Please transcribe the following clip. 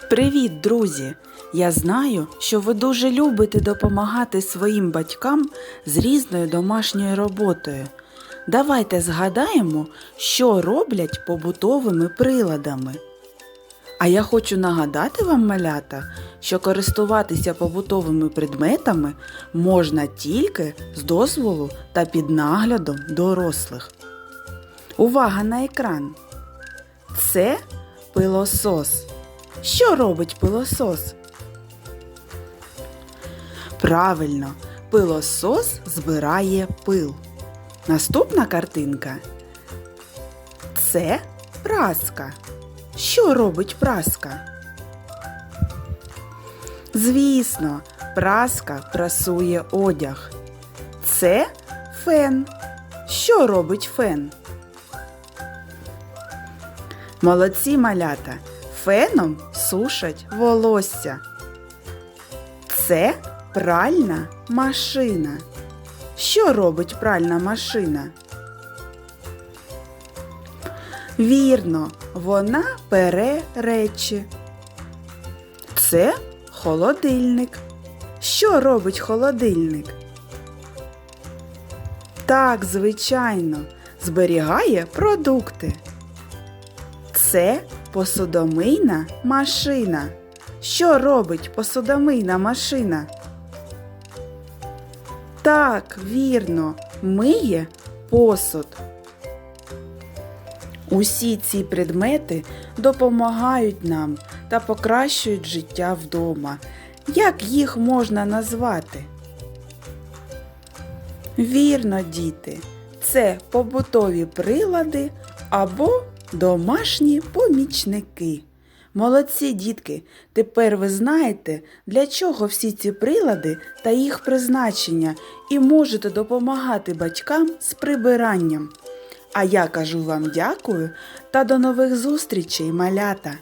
Привіт, друзі! Я знаю, що ви дуже любите допомагати своїм батькам з різною домашньою роботою. Давайте згадаємо, що роблять побутовими приладами. А я хочу нагадати вам, малята, що користуватися побутовими предметами можна тільки з дозволу та під наглядом дорослих. Увага на екран! Це пилосос. Що робить пилосос? Правильно, пилосос збирає пил. Наступна картинка. Це праска. Що робить праска? Звісно, праска прасує одяг. Це фен. Що робить фен? Молодці малята. Феном сушать волосся. Це пральна машина. Що робить пральна машина? Вірно, вона пере речі. Це холодильник. Що робить холодильник? Так, звичайно, зберігає продукти. Це посудомийна машина. Що робить посудомийна машина? Так, вірно, миє посуд. Усі ці предмети допомагають нам та покращують життя вдома. Як їх можна назвати? Вірно, діти, це побутові прилади або домашні помічники. Молодці дітки, тепер ви знаєте, для чого всі ці прилади та їх призначення і можете допомагати батькам з прибиранням. А я кажу вам дякую та до нових зустрічей, малята!